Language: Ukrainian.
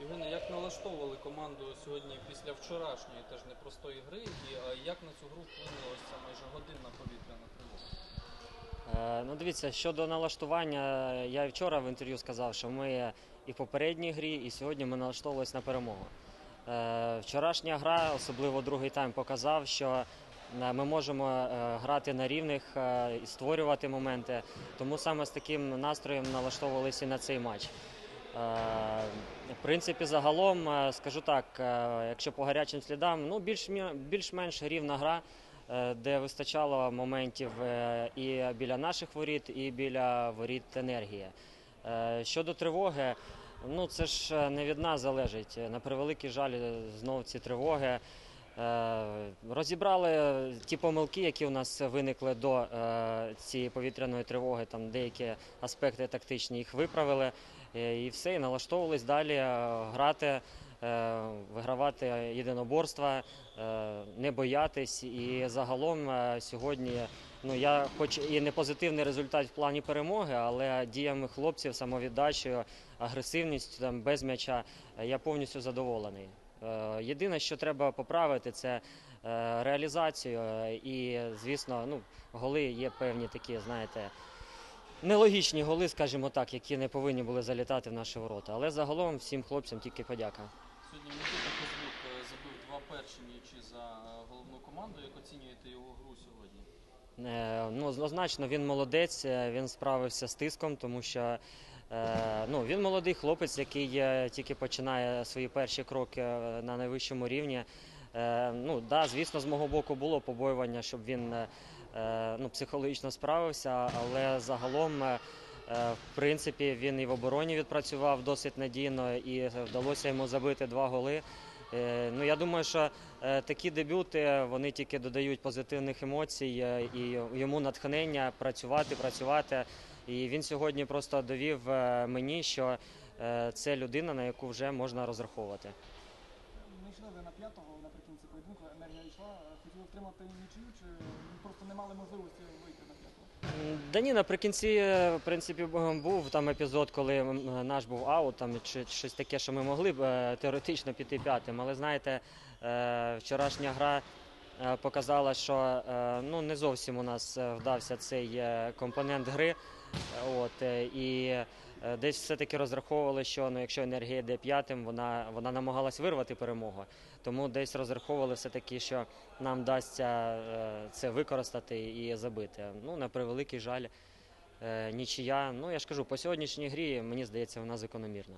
Євгене, як налаштовували команду сьогодні після вчорашньої теж непростої гри, і як на цю гру вплинула ця майже годинна повітряна тривога? Е, ну, дивіться, щодо налаштування, я і вчора в інтерв'ю сказав, що ми і в попередній грі, і сьогодні ми налаштовувалися на перемогу. Е, вчорашня гра, особливо другий тайм, показав, що ми можемо е, грати на рівних е, і створювати моменти. Тому саме з таким настроєм налаштовувалися на цей матч. Е, В принципі, загалом, е, скажу так, е, якщо по гарячим слідам, ну більш більш-менш рівна гра е, де вистачало моментів е, і біля наших воріт, і біля воріт енергії. Е, Щодо тривоги, ну це ж е, не від нас залежить. На превеликий жаль, е, знов ці тривоги. Е, Розібрали ті помилки, які у нас виникли до е, цієї повітряної тривоги. Там деякі аспекти тактичні їх виправили. Е, І все, і налаштовувались далі грати, вигравати єдиноборства, не боятись. І загалом сьогодні, ну я хоч і не позитивний результат в плані перемоги, але діями хлопців, самовіддачею, агресивністю там без м'яча я повністю задоволений. Е, Єдине, що треба поправити, це е, реалізацію. е, І, звісно, ну, голи є певні такі, знаєте, нелогічні голи, скажімо так, які не повинні були залітати в наші ворота. Але загалом всім хлопцям тільки подяка. Сьогодні Микита Козлюк забив два перші м'ячі за головну команду. Як оцінюєте його гру сьогодні? Ну, однозначно, він молодець, він справився з тиском, тому що ну, він молодий хлопець, який е, тільки починає свої перші кроки е, на найвищому рівні. Е, Ну, да, звісно, з мого боку було побоювання, щоб він ну, психологічно справився, але загалом, в принципі, він і в обороні відпрацював досить надійно і вдалося йому забити два голи. Ну, я думаю, що такі дебюти вони тільки додають позитивних емоцій і йому натхнення працювати, працювати. І він сьогодні просто довів е, мені, що е, це людина, на яку вже можна розраховувати. Ми йшли ви на п'ятого наприкінці поєдинку, енергія йшла. Хотіли втримати нічию, чи просто не мали можливості вийти на п'ятого? Да ні, наприкінці, е, в принципі, був там епізод, коли наш був аут, там чи щось таке, що ми могли б теоретично піти п'ятим. Але знаєте, вчорашня гра показала, що ну, не зовсім у нас вдався цей компонент гри. От е, і е, десь все-таки розраховували, що ну, якщо енергія йде п'ятим, вона вона намагалась вирвати перемогу. Тому десь розраховували все таки, що нам вдасться е, це використати і забити. Ну на превеликий жаль, нічия. Ну я ж кажу, по сьогоднішній грі мені здається, вона закономірна.